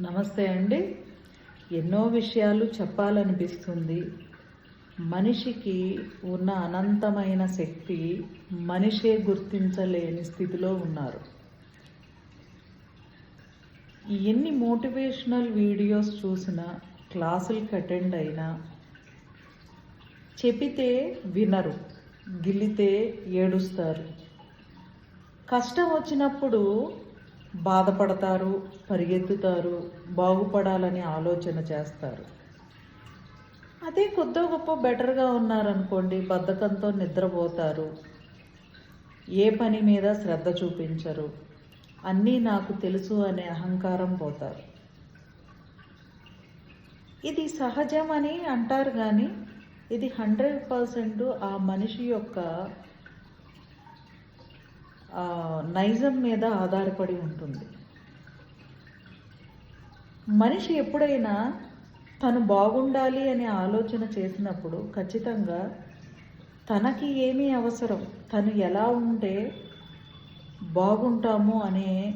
నమస్తే అండి. ఎన్నో విషయాలు చెప్పాలనిపిస్తుంది. మనిషికి ఉన్న అనంతమైన శక్తి మనిషే గుర్తించలేని స్థితిలో ఉన్నారు. ఎన్ని మోటివేషనల్ వీడియోస్ చూసినా క్లాసులకి అటెండ్ అయినా చెబితే వినరు గిల్లితే ఏడుస్తారు. కష్టం వచ్చినప్పుడు బాధపడతారు పరిగెత్తుతారు బాగుపడాలని ఆలోచన చేస్తారు. అదే కొద్దో గొప్ప బెటర్గా ఉన్నారనుకోండి బద్ధకంతో నిద్రపోతారు. ఏ పని మీద శ్రద్ధ చూపించరు. అన్నీ నాకు తెలుసు అనే అహంకారం పోతారు. ఇది సహజం అని అంటారు కానీ ఇది హండ్రెడ్ పర్సెంట్ ఆ మనిషి యొక్క నైజం మీద ఆధారపడి ఉంటుంది. మనిషి ఎప్పుడైనా తను బాగుండాలి అనే ఆలోచన చేసినప్పుడు ఖచ్చితంగా తనకి ఏమీ అవసరం తను ఎలా ఉంటే బాగుంటాము అనే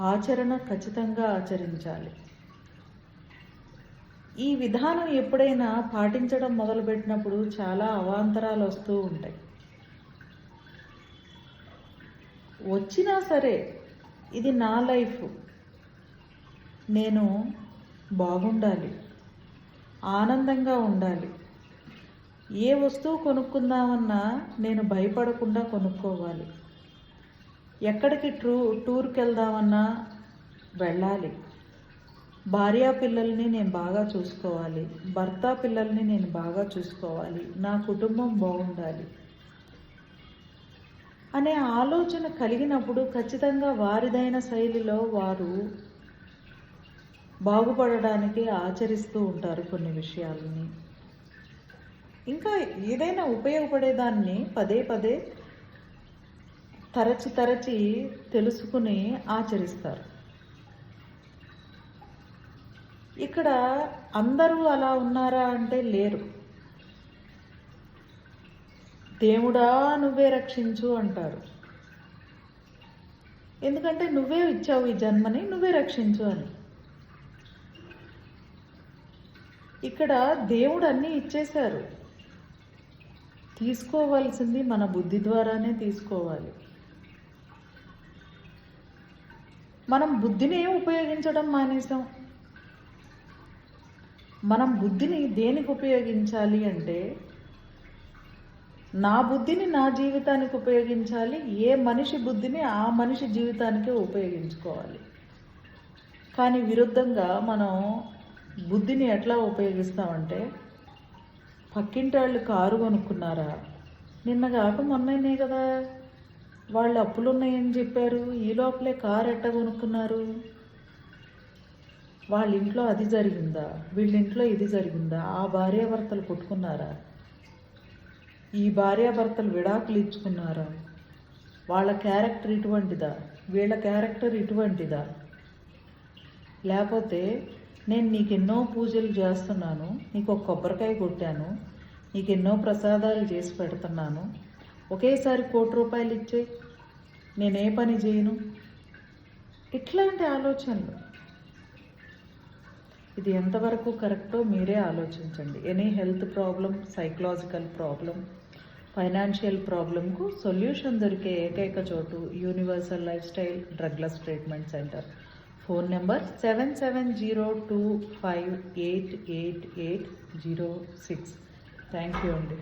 ఆచరణ ఖచ్చితంగా ఆచరించాలి. ఈ విధానం ఎప్పుడైనా పాటించడం మొదలుపెట్టినప్పుడు చాలా అవాంతరాలు వస్తూ ఉంటాయి. వచ్చినా సరే ఇది నా లైఫ్. నేను బాగుండాలి. ఆనందంగా ఉండాలి. ఏ వస్తువు కొనుక్కుందామన్నా నేను భయపడకుండా కొనుక్కోవాలి. ఎక్కడికి ట్రూ టూర్కి వెళ్దామన్నా వెళ్ళాలి. భార్యా పిల్లల్ని నేను బాగా చూసుకోవాలి. భర్త పిల్లల్ని నేను బాగా చూసుకోవాలి. నా కుటుంబం బాగుండాలి. అనే ఆలోచన కలిగినప్పుడు ఖచ్చితంగా వారిదైన శైలిలో వారు బాగుపడడానికి ఆచరిస్తూ ఉంటారు కొన్ని విషయాలని. ఇంకా ఏదైనా ఉపయోగపడేదాన్ని పదే పదే తరచి తరచి తెలుసుకుని ఆచరిస్తారు. ఇక్కడ అందరూ అలా ఉన్నారా అంటే లేరు. దేవుడా నువ్వే రక్షించు అంటారు. ఎందుకంటే నువ్వే ఇచ్చావు ఈ జన్మని నువ్వే రక్షించు అని. ఇక్కడ దేవుడు అన్నీ ఇచ్చేశారు. తీసుకోవాల్సింది మన బుద్ధి ద్వారానే తీసుకోవాలి. మనం బుద్ధిని ఏం ఉపయోగించడం మానేసాం మనం బుద్ధిని దేనికి ఉపయోగించాలి అంటే నా బుద్ధిని నా జీవితానికి ఉపయోగించాలి ఏ మనిషి బుద్ధిని ఆ మనిషి జీవితానికే ఉపయోగించుకోవాలి. కానీ విరుద్ధంగా మనం బుద్ధిని ఎట్లా ఉపయోగిస్తామంటే పక్కింటి వాళ్ళు కారు కొనుక్కున్నారా? నిన్న కాక మొన్ననే కదా వాళ్ళు అప్పులు ఉన్నాయని చెప్పారు ఈ లోపలే కారు ఎట్ట కొనుక్కున్నారు? వాళ్ళ ఇంట్లో అది జరిగిందా? వీళ్ళ ఇంట్లో ఇది జరిగిందా? ఆ భార్యాభర్తలు కొట్టుకున్నారా? ఈ భార్యాభర్తలు విడాకులు ఇచ్చుకున్నారా? వాళ్ళ క్యారెక్టర్ ఇటువంటిదా? వీళ్ళ క్యారెక్టర్ ఇటువంటిదా? లేకపోతే నేను నీకు ఎన్నో పూజలు చేస్తున్నాను నీకు ఒక కొబ్బరికాయ కొట్టాను నీకు ఎన్నో ప్రసాదాలు చేసి పెడుతున్నాను. ఒకేసారి కోటి రూపాయలు ఇచ్చే నేనే పని చేయను? ఇట్లాంటి ఆలోచనలు. ఇది ఎంతవరకు కరెక్టో మీరే ఆలోచించండి. Any health problem psychological problem financial ప్రాబ్లంకు solution దొరికే ఏకైక చోటు universal life style drugless treatment centre. Phone number seven seven zero two five eight eight eight zero six. Thank you అండి.